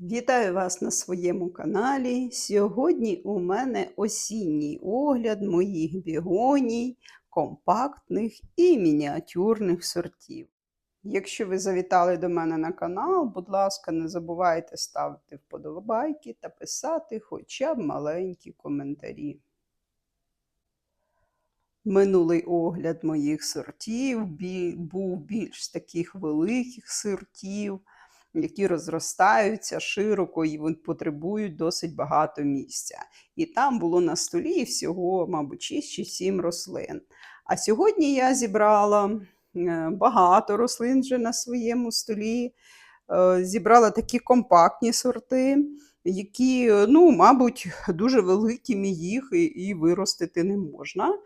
Вітаю вас на своєму каналі. Сьогодні у мене осінній огляд моїх бігоній, компактних і мініатюрних сортів. Якщо ви завітали до мене на канал, будь ласка, не забувайте ставити вподобайки та писати хоча б маленькі коментарі. Минулий огляд моїх сортів був більш таких великих сортів які розростаються широко і потребують досить багато місця. І там було на столі всього, мабуть, 6 чи 7 рослин. А сьогодні я зібрала е, багато рослин вже на своєму столі. Е, Зібрала такі компактні сорти, які, ну, мабуть, дуже великими їх і, і виростити не можна.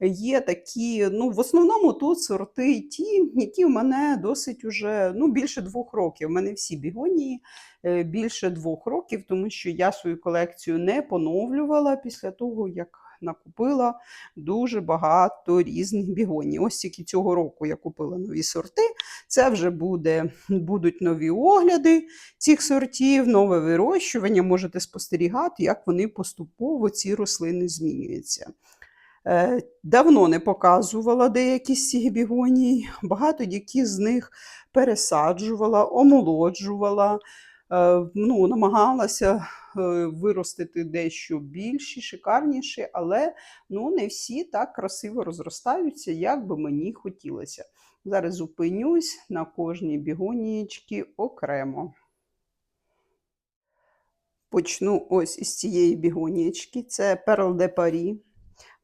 Є такі, ну, в основному тут сорти ті, які в мене досить уже ну, більше двох років. У мене всі бігонії е, більше двох років, тому що я свою колекцію не поновлювала після того, як накупила дуже багато різних бігоній. Ось тільки цього року я купила нові сорти. Це вже буде, будуть нові огляди цих сортів, нове вирощування. Можете спостерігати, як вони поступово ці рослини змінюються. Е, Давно не показувала деякі з цих бігоній, багато які з них пересаджувала, омолоджувала, е, ну, намагалася е, виростити дещо більші, шикарніші, але ну, не всі так красиво розростаються, як би мені хотілося. Зараз зупинюсь на кожній бігонієчці окремо. Почну ось із цієї бігонієчки. Це Перл де Парі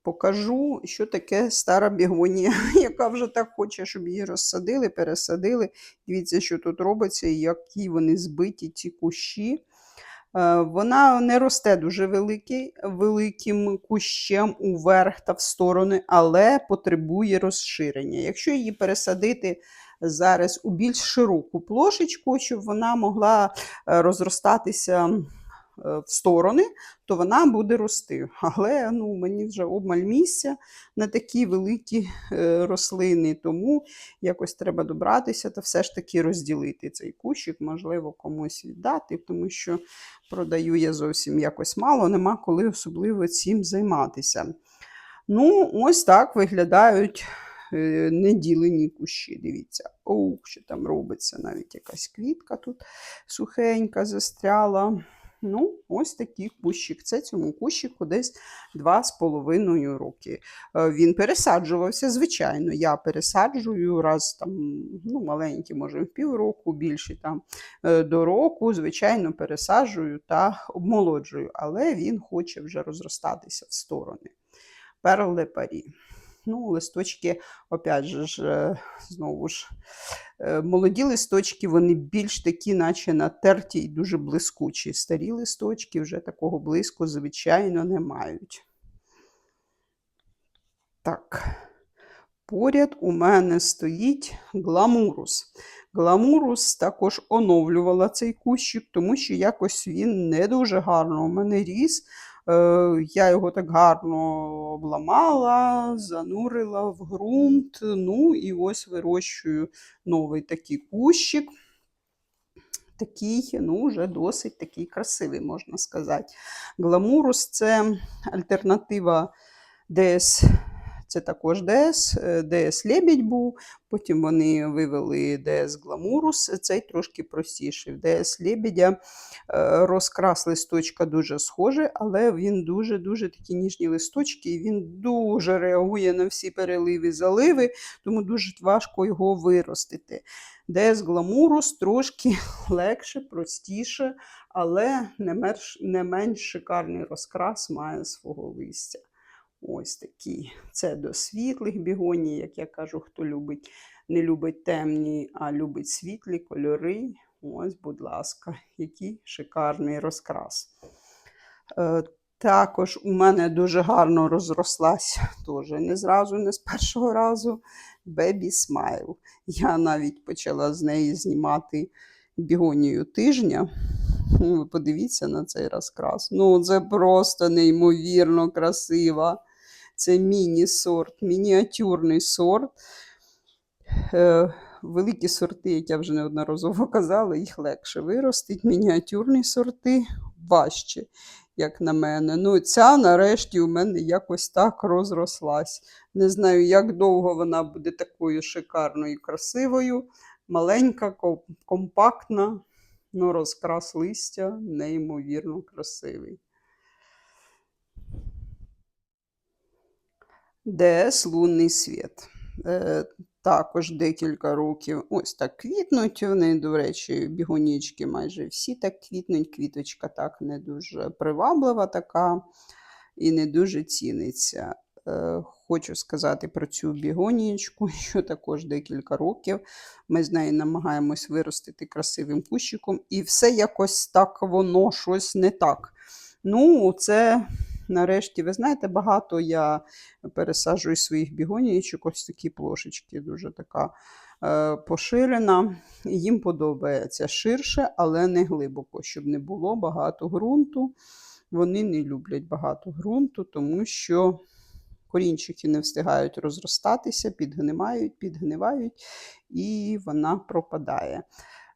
покажу, що таке стара бігонія, яка вже так хоче, щоб її розсадили, пересадили. Дивіться, що тут робиться, і які вони збиті, ці кущі. Е, Вона не росте дуже великий, великим кущем уверх та в сторони, але потребує розширення. Якщо її пересадити зараз у більш широку плошечку, щоб вона могла е, розростатися в сторони, то вона буде рости. Але ну, мені вже обмаль місця на такі великі е, рослини, тому якось треба добратися та все ж таки розділити цей кущик, можливо, комусь віддати, тому що продаю я зовсім якось мало, нема коли особливо цим займатися. Ну, ось так виглядають е, неділені кущі. Дивіться, оу, що там робиться, навіть якась квітка тут сухенька застряла. Ну, ось такий кущик. Це цьому кущику десь 2,5 роки. Е, Він пересаджувався, звичайно. Я пересаджую раз там, ну, маленький, може, в півроку, більший там е, до року, звичайно, пересаджую та обмолоджую, але він хоче вже розростатися в сторони. Перл Парі. Ну, листочки, опять же, е, знову ж, е, молоді листочки, вони більш такі, наче натерті і дуже блискучі. Старі листочки вже такого блиску, звичайно, не мають. Так, поряд у мене стоїть гламурус. Гламурус також оновлювала цей кущик, тому що якось він не дуже гарно у мене ріс. Е, Я його так гарно обламала, занурила в ґрунт. Ну і ось вирощую новий такий кущик. Такий, ну, вже досить такий красивий, можна сказати. Гламурус це альтернатива ДС. Це також ДС, е, ДС Лебідь був, потім вони вивели ДС Гламурус, цей трошки простіший. В ДС Лебедя е, розкрас листочка дуже схожий, але він дуже-дуже такі ніжні листочки, і він дуже реагує на всі переливи, заливи, тому дуже важко його виростити. ДС Гламурус трошки легше, простіше, але не менш, не менш шикарний розкрас має свого листя. Ось такі. Це до світлих бігоній, як я кажу, хто любить, не любить темні, а любить світлі кольори. Ось, будь ласка, який шикарний розкрас. Е, також у мене дуже гарно розрослася, теж не зразу, не з першого разу. Smile. Я навіть почала з неї знімати бігонію тижня. Ви подивіться на цей розкрас. Ну, це просто неймовірно красива. Це міні-сорт, мініатюрний сорт. Е, великі сорти, як я вже неодноразово казала, їх легше виростить. Мініатюрні сорти важче, як на мене. Ну, ця нарешті у мене якось так розрослась. Не знаю, як довго вона буде такою шикарною і красивою. Маленька, компактна, ну розкрас листя неймовірно красивий. ДС лунний світ. Е, також декілька років. Ось так квітнуть. Вони, до речі, бігонічки майже всі так квітнуть. Квіточка так не дуже приваблива така і не дуже ціниться. Е, Хочу сказати про цю бігонічку, що також декілька років ми з нею намагаємось виростити красивим кущиком, і все якось так воно щось не так. Ну, це нарешті, ви знаєте, багато я пересаджую своїх бігонічок, ось такі плошечки, дуже така е, поширена. Їм подобається ширше, але не глибоко, щоб не було багато ґрунту. Вони не люблять багато ґрунту, тому що корінчики не встигають розростатися, підгнивають, підгнивають, і вона пропадає.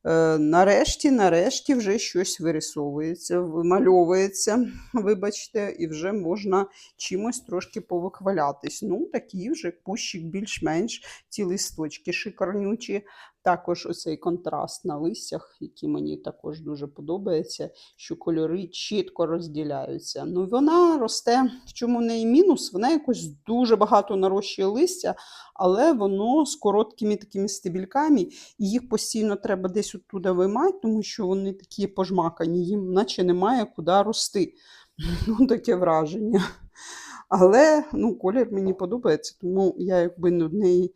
Е, Нарешті, нарешті вже щось вирисовується, вимальовується, вибачте, і вже можна чимось трошки повихвалятись. Ну, такий вже кущик більш-менш, ці листочки шикарнючі. Також оцей контраст на листях, який мені також дуже подобається, що кольори чітко розділяються. Ну, вона росте, в чому в неї мінус, вона якось дуже багато нарощує листя, але воно з короткими такими стебільками, і їх постійно треба десь оттуда виймати, тому що вони такі пожмакані, їм наче немає куди рости. Ну, таке враження. Але ну, колір мені подобається, тому я якби над неї,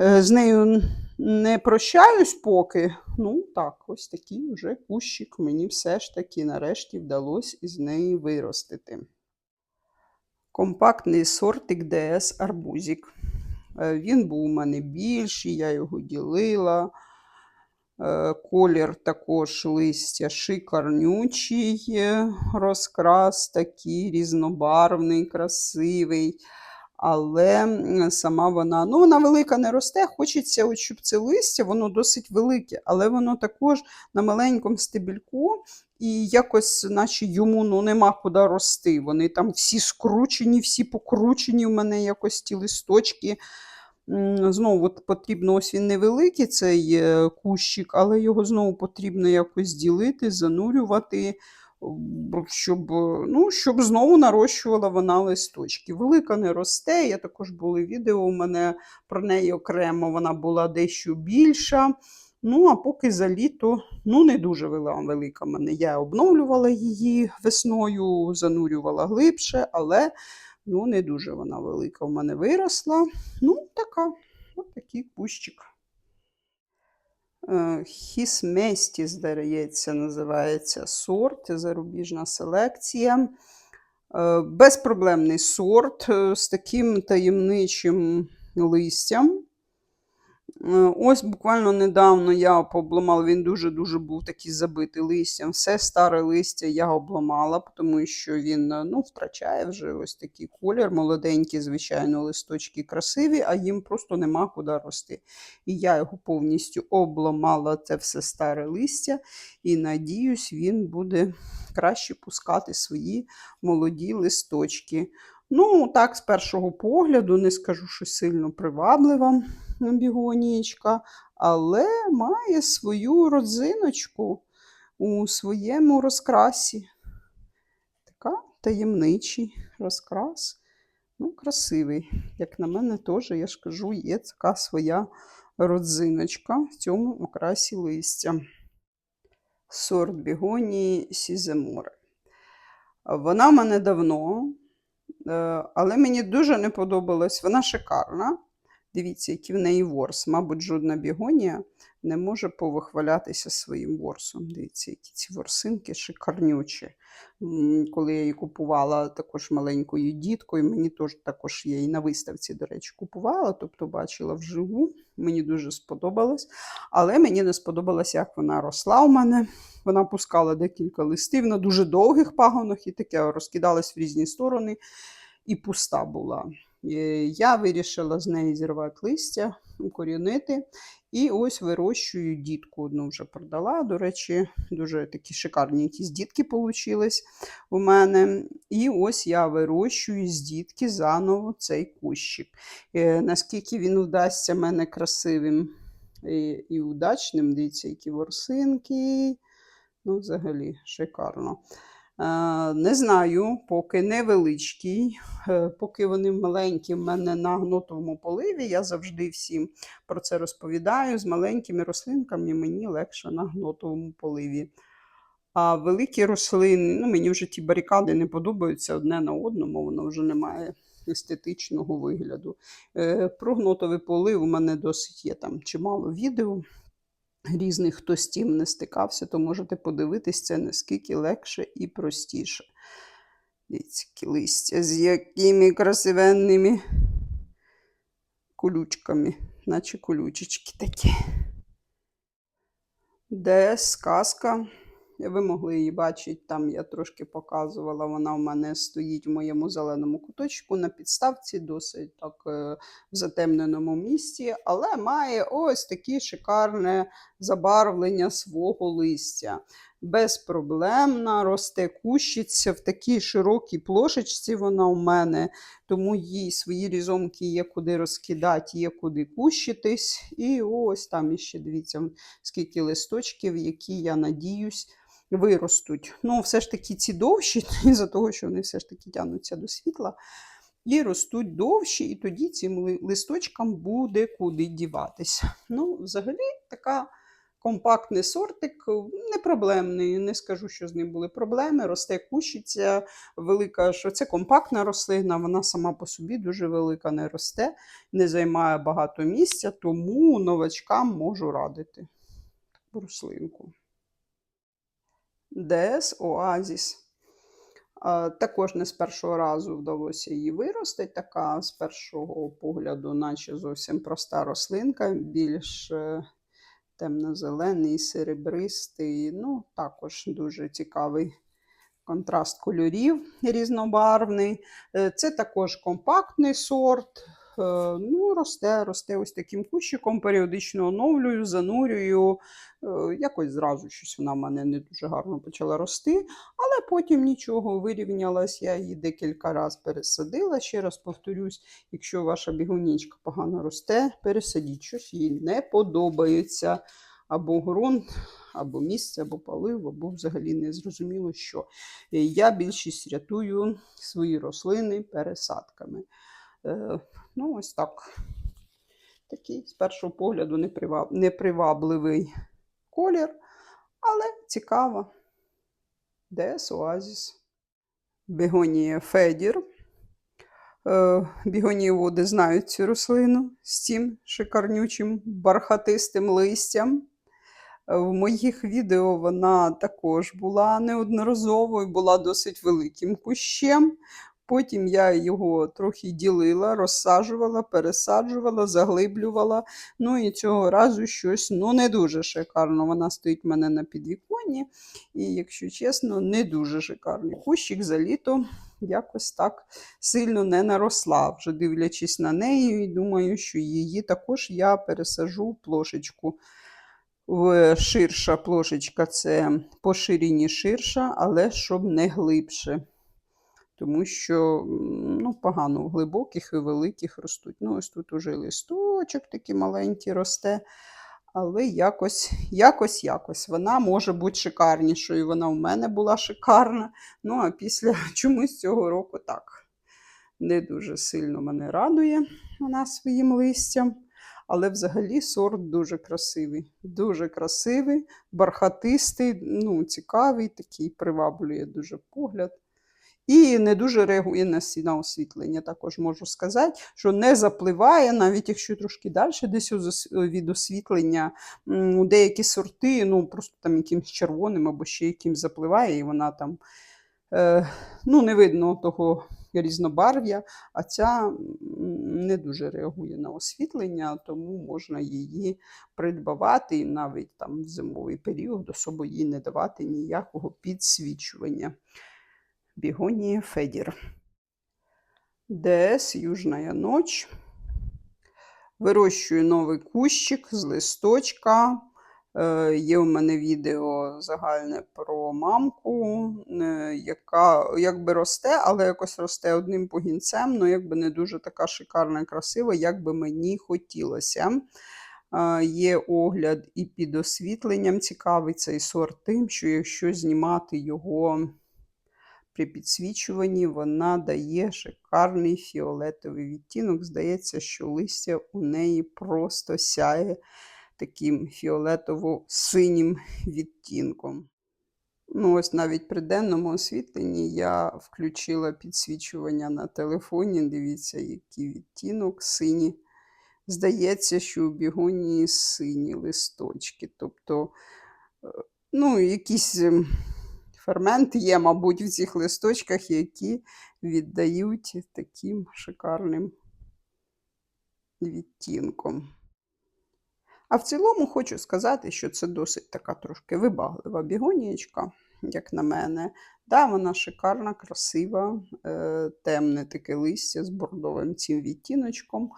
е, з нею не прощаюсь поки. Ну так, ось такий вже кущик мені все ж таки нарешті вдалося із неї виростити. Компактний сортик ДС Арбузик. Е, Він був у мене більший, я його ділила. Е, Колір також листя шикарнючий, розкрас такий різнобарвний, красивий. Але сама вона, ну вона велика не росте, хочеться, от, щоб це листя, воно досить велике, але воно також на маленькому стебельку, і якось, наче йому ну, нема куди рости. Вони там всі скручені, всі покручені в мене якось ті листочки. Знову от потрібно, ось він невеликий цей е, кущик, але його знову потрібно якось ділити, занурювати, щоб, ну, щоб знову нарощувала вона листочки. Велика не росте. Я також були відео у мене про неї окремо, вона була дещо більша. Ну, а поки за літо, ну, не дуже велика мене. Я обновлювала її весною, занурювала глибше, але ну, не дуже вона велика в мене виросла. Ну, така, от такий кущик. Е, Хісместі, здається, називається сорт, зарубіжна селекція. Е, Безпроблемний сорт е, з таким таємничим листям. Е, Ось буквально недавно я пообламала, він дуже-дуже був такий забитий листям. Все старе листя я обламала, тому що він е, ну, втрачає вже ось такий колір. Молоденькі, звичайно, листочки красиві, а їм просто нема куди рости. І я його повністю обламала, це все старе листя, і надіюсь, він буде краще пускати свої молоді листочки. Ну, так, з першого погляду, не скажу, що сильно приваблива бігонічка, але має свою родзиночку у своєму розкрасі. Така таємничий розкрас. Ну, красивий. Як на мене, теж, я ж кажу, є така своя родзиночка в цьому окрасі листя. Сорт бігонії Сіземоре. Вона в мене давно, е, але мені дуже не подобалась. Вона шикарна. Дивіться, який в неї ворс. Мабуть, жодна бігонія не може повихвалятися своїм ворсом. Дивіться, які ці ворсинки шикарнючі. Коли я її купувала також маленькою діткою, мені теж також я її на виставці, до речі, купувала, тобто бачила вживу. Мені дуже сподобалось. Але мені не сподобалось, як вона росла у мене. Вона пускала декілька листів на дуже довгих пагонах і таке розкидалась в різні сторони, і пуста була. Е, Я вирішила з неї зірвати листя, укорінити. І ось вирощую дітку. Одну вже продала. До речі, дуже такі шикарні якісь дітки получились у мене. І ось я вирощую з дітки заново цей кущик. Е, наскільки він вдасться мене красивим і, і удачним, дивіться, які ворсинки. Ну, взагалі, шикарно. Е, Не знаю, поки невеличкий, е, поки вони маленькі в мене на гнотовому поливі. Я завжди всім про це розповідаю. З маленькими рослинками мені легше на гнотовому поливі. А великі рослини, ну мені вже ті барикади не подобаються одне на одному, воно вже не має естетичного вигляду. Е, Про гнотовий полив у мене досить є там чимало відео різних, хто з тим не стикався, то можете подивитись це наскільки легше і простіше. Дивіться, листя з якими красивенними колючками, наче колючечки такі. Де сказка. Ви могли її бачити, там я трошки показувала, вона в мене стоїть в моєму зеленому куточку на підставці, досить так е, в затемненому місці, але має ось таке шикарне забарвлення свого листя. Безпроблемна, росте кущиця в такій широкій плошечці вона у мене, тому їй свої різомки є куди розкидати, є куди кущитись. І ось там іще дивіться, скільки листочків, які, я надіюсь, виростуть. Ну, все ж таки ці довші, із-за того, що вони все ж таки тягнуться до світла, і ростуть довші, і тоді цим листочкам буде куди діватися. Ну, взагалі, така компактний сортик, не проблемний. Не скажу, що з ним були проблеми. Росте кущиця, велика, що це компактна рослина, вона сама по собі дуже велика не росте, не займає багато місця, тому новачкам можу радити рослинку. ДС Оазіс. Також не з першого разу вдалося її виростити. Така з першого погляду, наче зовсім проста рослинка, більш е, темно-зелений, серебристий. Ну, також дуже цікавий контраст кольорів різнобарвний. Е, Це також компактний сорт. Е, Ну, росте, росте ось таким кущиком, періодично оновлюю, занурюю. Е, Якось зразу щось вона в мене не дуже гарно почала рости, але потім нічого вирівнялась. Я її декілька разів пересадила. Ще раз повторюсь, якщо ваша бігунічка погано росте, пересадіть щось їй не подобається. Або ґрунт, або місце, або полив, або взагалі не зрозуміло що. Е, Я більшість рятую свої рослини пересадками. Е, Ну, ось так. Такий, з першого погляду, непривабливий колір, але цікаво. Дес Оазіс. Бігонія Федір. Е, Бігонієводи знають цю рослину з цим шикарнючим бархатистим листям. Е, В моїх відео вона також була неодноразово і була досить великим кущем. Потім я його трохи ділила, розсаджувала, пересаджувала, заглиблювала. Ну і цього разу щось ну, не дуже шикарно. Вона стоїть в мене на підвіконні. І, якщо чесно, не дуже шикарний кущик за літо якось так сильно не наросла. Вже дивлячись на неї, і думаю, що її також я пересажу в плошечку. В ширша плошечка це по ширша, але щоб не глибше. Тому що ну, погано глибоких і великих ростуть. Ну, ось тут уже листочок такий маленький росте. Але якось, якось, якось. Вона може бути шикарнішою. Вона в мене була шикарна. Ну, а після чомусь цього року так. Не дуже сильно мене радує вона своїм листям. Але взагалі сорт дуже красивий. Дуже красивий, бархатистий, ну, цікавий, такий приваблює дуже погляд. І не дуже реагує на на освітлення. Також можу сказати, що не запливає, навіть якщо трошки далі десь від освітлення м, деякі сорти, ну просто там якимось червоним або ще якимсь запливає, і вона там е, ну, не видно того різнобарв'я, а ця не дуже реагує на освітлення, тому можна її придбавати і навіть там в зимовий період особо їй не давати ніякого підсвічування. Бегония Федер. ДС Южная ночь. Вирощую новий кущик з листочка. Е, Є у мене відео загальне про мамку, е, яка якби росте, але якось росте одним погінцем, ну якби не дуже така шикарна і красива, як би мені хотілося. Е, Є огляд і під освітленням цікавий цей сорт тим, що якщо знімати його при підсвічуванні, вона дає шикарний фіолетовий відтінок. Здається, що листя у неї просто сяє таким фіолетово-синім відтінком. Ну, ось навіть при денному освітленні я включила підсвічування на телефоні. Дивіться, який відтінок синій. Здається, що у бігонії сині листочки. Тобто, е, ну, якісь ферменти є, мабуть, в цих листочках, які віддають таким шикарним відтінком. А в цілому хочу сказати, що це досить така трошки вибаглива бігонієчка, як на мене. Да, вона шикарна, красива, е, темне таке листя з бордовим цим відтіночком.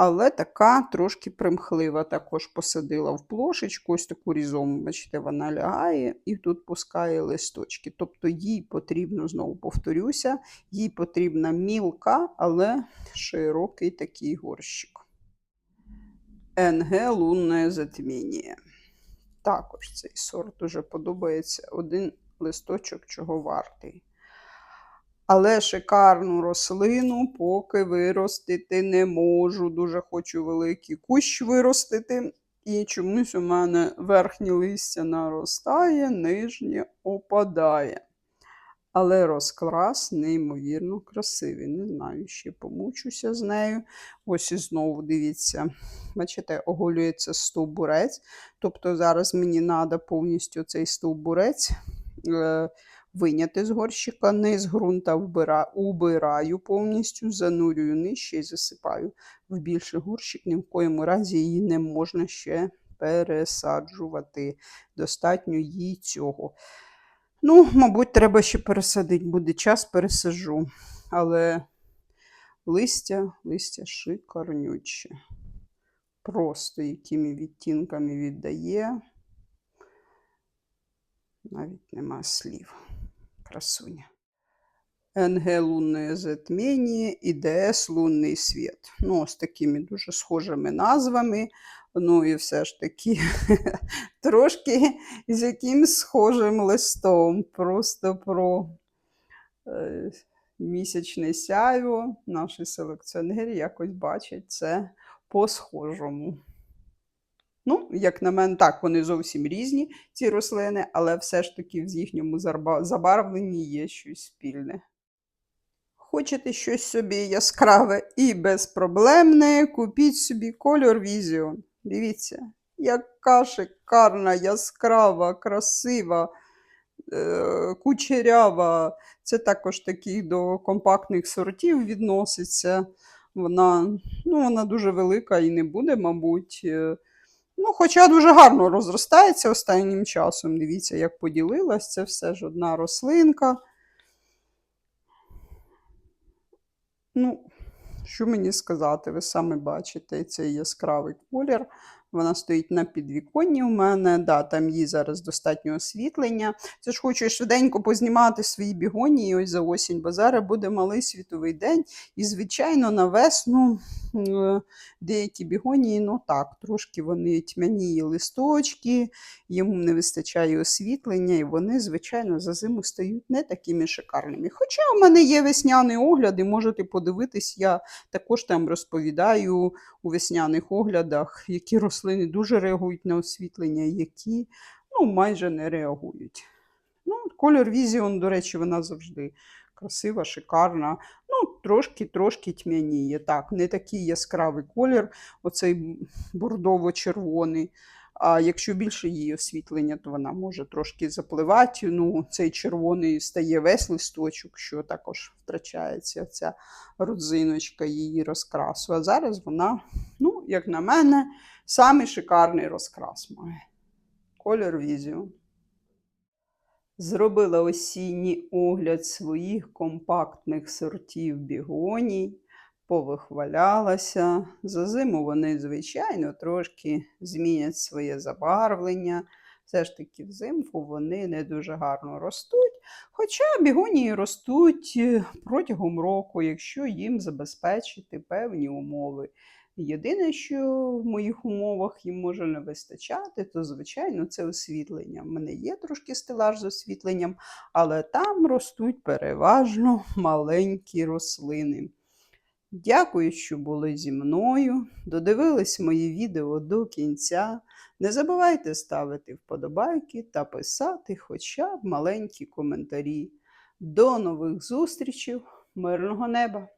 Але така трошки примхлива. Також посадила в плошечку, ось таку різому, бачите, вона лягає і тут пускає листочки. Тобто їй потрібно, знову повторюся, їй потрібна мілка, але широкий такий горщик. НГ лунне затміння. Також цей сорт дуже подобається. Один листочок чого вартий. Але шикарну рослину поки виростити не можу. Дуже хочу великий кущ виростити. І чомусь у мене верхнє листя наростає, нижнє опадає. Але розкрас неймовірно красивий. Не знаю, ще помучуся з нею. Ось і знову дивіться, бачите, оголюється стовбурець. Тобто зараз мені треба повністю цей стовбурець е, виняти з горщика, низ ґрунта вбира, убираю повністю, занурюю нижче і засипаю в більший горщик. Ні в коєму разі її не можна ще пересаджувати. Достатньо їй цього. Ну, мабуть, треба ще пересадити. Буде час, пересажу. Але листя, листя шикарнюче. Просто якими відтінками віддає. Навіть нема слів. Красуня. НГ лунне затміння і ДС лунний світ. Ну, з такими дуже схожими назвами. Ну і все ж таки трошки з якимсь схожим листом. Просто про е, місячне сяйво. Наші селекціонери якось бачать це по-схожому. Ну, як на мене, так, вони зовсім різні, ці рослини, але все ж таки в їхньому забарвленні є щось спільне. Хочете щось собі яскраве і безпроблемне, купіть собі Color Vision. Дивіться, яка шикарна, яскрава, красива, е, кучерява. Це також такий до компактних сортів відноситься. Вона, ну, вона дуже велика і не буде, мабуть. Ну, хоча дуже гарно розростається останнім часом. Дивіться, як поділилась. Це все ж одна рослинка. Ну, що мені сказати? Ви самі бачите цей яскравий колір. Вона стоїть на підвіконні у мене. Да, там їй зараз достатньо освітлення. Це ж хочу швиденько познімати свої бігонії ось за осінь, бо зараз буде малий світовий день. І, звичайно, на весну е, деякі бігонії, ну так, трошки вони тьмяні листочки, йому не вистачає освітлення, і вони, звичайно, за зиму стають не такими шикарними. Хоча у мене є весняний огляд, і можете подивитись, я також там розповідаю у весняних оглядах, які рослини дуже реагують на освітлення, які ну, майже не реагують. Ну, Колір Vision, до речі, вона завжди красива, шикарна. Ну, трошки-трошки тьмяніє. Так, не такий яскравий колір, оцей бордово-червоний. А якщо більше її освітлення, то вона може трошки запливати. Ну, цей червоний стає весь листочок, що також втрачається ця родзиночка її розкрасу. А зараз вона, ну, як на мене, самий шикарний розкрас має. Колір Vision. Зробила осінній огляд своїх компактних сортів бігоній. повихвалялася. За зиму вони, звичайно, трошки змінять своє забарвлення. Все ж таки, взимку вони не дуже гарно ростуть. Хоча бігонії ростуть е, протягом року, якщо їм забезпечити певні умови. Єдине, що в моїх умовах їм може не вистачати, то, звичайно, це освітлення. В мене є трошки стелаж з освітленням, але там ростуть переважно маленькі рослини. Дякую, що були зі мною. Додивились мої відео до кінця. Не забувайте ставити вподобайки та писати хоча б маленькі коментарі. До нових зустрічей, мирного неба!